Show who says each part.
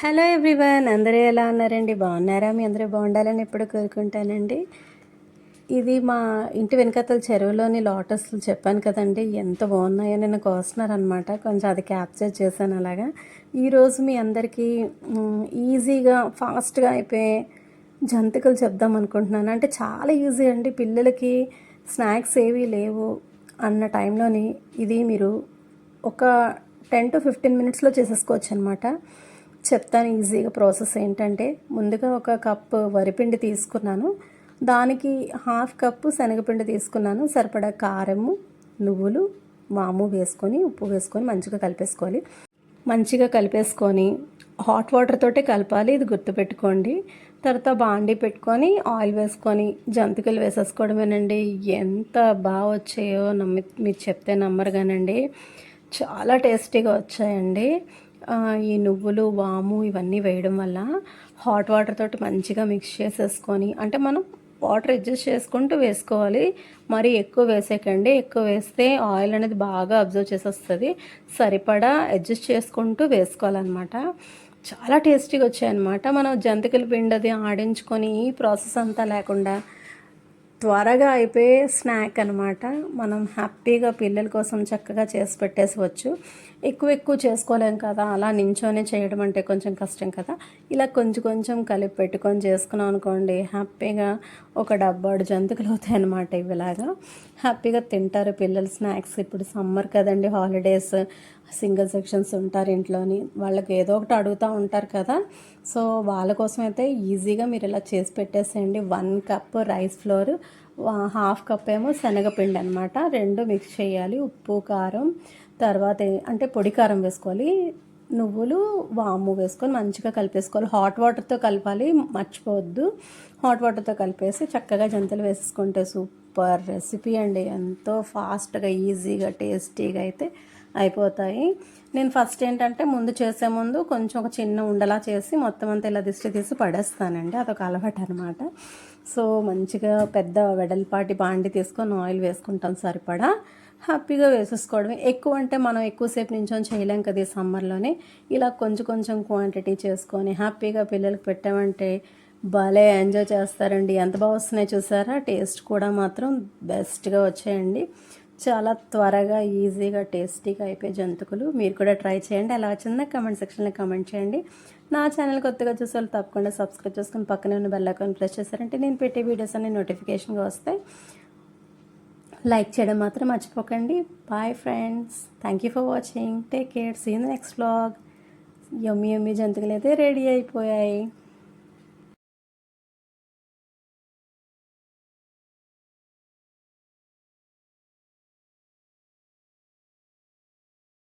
Speaker 1: Hello everyone అందరూ ఎలా ఉన్నారండి? బాగున్నారా? మీ అందరూ బాగుండాలని ఎప్పుడు కోరుకుంటానండి. ఇది మా ఇంటి వెనకతల చెరువులోని లోటస్లు చెప్పాను కదండి ఎంత బాగున్నాయో నేను కోస్తున్నారనమాట కొంచెం అది క్యాప్చర్ చేశాను అలాగా. ఈరోజు మీ అందరికీ ఈజీగా ఫాస్ట్గా అయిపోయే జంతికలు చెప్దాం అనుకుంటున్నాను. అంటే చాలా ఈజీ అండి. పిల్లలకి స్నాక్స్ ఏవీ లేవు అన్న టైంలోని ఇది మీరు ఒక టెన్ టు ఫిఫ్టీన్ మినిట్స్లో చేసేసుకోవచ్చు అనమాట చెప్తాను ఈజీగా ప్రాసెస్ ఏంటంటే ముందుగా ఒక కప్పు వరిపిండి తీసుకున్నాను. దానికి హాఫ్ కప్పు శనగపిండి తీసుకున్నాను. సరిపడా కారము నువ్వులు వాము వేసుకొని ఉప్పు వేసుకొని మంచిగా కలిపేసుకోవాలి. మంచిగా కలిపేసుకొని హాట్ వాటర్ తోటే కలపాలి ఇది గుర్తుపెట్టుకోండి. తర్వాత బాండీ పెట్టుకొని ఆయిల్ వేసుకొని జంతికలు వేసేసుకోవడమేనండి. ఎంత బాగా వచ్చాయో నమ్మి మీరు చెప్తే నమ్మరు కానండి చాలా టేస్టీగా వచ్చాయండి. ఈ నువ్వులు వాము ఇవన్నీ వేయడం వల్ల హాట్ వాటర్ తోటి మంచిగా మిక్స్ చేసేసుకొని అంటే మనం వాటర్ అడ్జస్ట్ చేసుకుంటూ వేసుకోవాలి. మరి ఎక్కువ వేసేకండి. ఎక్కువ వేస్తే ఆయిల్ అనేది బాగా అబ్జర్వ్ చేసేస్తుంది. సరిపడా అడ్జస్ట్ చేసుకుంటూ వేసుకోవాలన్నమాట. చాలా టేస్టీగా వచ్చాయన్నమాట. మనం జంతికల పిండి అది ఆడించుకొని ఈ ప్రాసెస్ అంతా లేకుండా త్వరగా అయిపోయే స్నాక్ అనమాట మనం హ్యాపీగా పిల్లల కోసం చక్కగా చేసి పెట్టేసవచ్చు. ఎక్కువ ఎక్కువ చేసుకోలేం కదా. అలా నించోనే చేయడం అంటే కొంచెం కష్టం కదా. ఇలా కొంచెం కొంచెం కలిపి పెట్టుకొని చేసుకున్నాం అనుకోండి హ్యాపీగా ఒక డబ్బాడు జంతికలు అవుతాయి అనమాట ఇవిలాగా హ్యాపీగా తింటారు పిల్లలు స్నాక్స్. ఇప్పుడు సమ్మర్ కదండి హాలిడేస్. సింగిల్ సెక్షన్స్ ఉంటారు ఇంట్లోని వాళ్ళకి ఏదో ఒకటి అడుగుతూ ఉంటారు కదా. సో వాళ్ళ కోసం అయితే ఈజీగా మీరు ఇలా చేసి పెట్టేసేయండి. One cup rice flour half cup ఏమో శనగపిండి అనమాట రెండు మిక్స్ చేయాలి. ఉప్పు కారం తర్వాత అంటే పొడి కారం వేసుకోవాలి. నువ్వులు వాము వేసుకొని మంచిగా కలిపేసుకోవాలి. హాట్ వాటర్తో కలపాలి. మర్చిపోవద్దు. హాట్ వాటర్తో కలిపేసి చక్కగా జంతులు వేసేసుకుంటే సూపర్ రెసిపీ అండి. ఎంతో ఫాస్ట్గా ఈజీగా టేస్టీగా అయితే అయిపోతాయి. నేను ఫస్ట్ ఏంటంటే ముందు చేసే ముందు కొంచెం ఒక చిన్న ఉండలా చేసి మొత్తం అంతా ఇలా దిష్టి తీసి పడేస్తానండి. అదొక అలవాటు అనమాట సో మంచిగా పెద్ద వెడల్పాటి బాండి తీసుకొని ఆయిల్ వేసుకుంటాం సరిపడా. హ్యాపీగా వేసేసుకోవడమే. ఎక్కువ అంటే మనం ఎక్కువసేపు నించొని చేయలేం కదా ఈ సమ్మర్లోనే. ఇలా కొంచెం కొంచెం క్వాంటిటీ చేసుకొని హ్యాపీగా పిల్లలకు పెట్టామంటే భలే ఎంజాయ్ చేస్తారండి. ఎంత బాగా వస్తున్నాయి చూసారా? టేస్ట్ కూడా మాత్రం బెస్ట్గా వచ్చాయండి. చాలా త్వరగా ఈజీగా టేస్టీగా అయిపోయే జంతుకులు మీరు కూడా ట్రై చేయండి. ఎలా వచ్చిందో కమెంట్ సెక్షన్లో కమెంట్ చేయండి. నా ఛానల్ కొత్తగా చూసే వాళ్ళు తప్పకుండా సబ్స్క్రైబ్ చేసుకుని పక్కనే ఉన్న బెల్ ఐకాన్ ప్రెస్ చేశారంటే నేను పెట్టే వీడియోస్ అన్ని నోటిఫికేషన్గా వస్తాయి. లైక్ చేయడం మాత్రం మర్చిపోకండి. Bye friends thank you for watching take care see next vlog yummy yummy జంతువులు అయితే రెడీ అయిపోయాయి.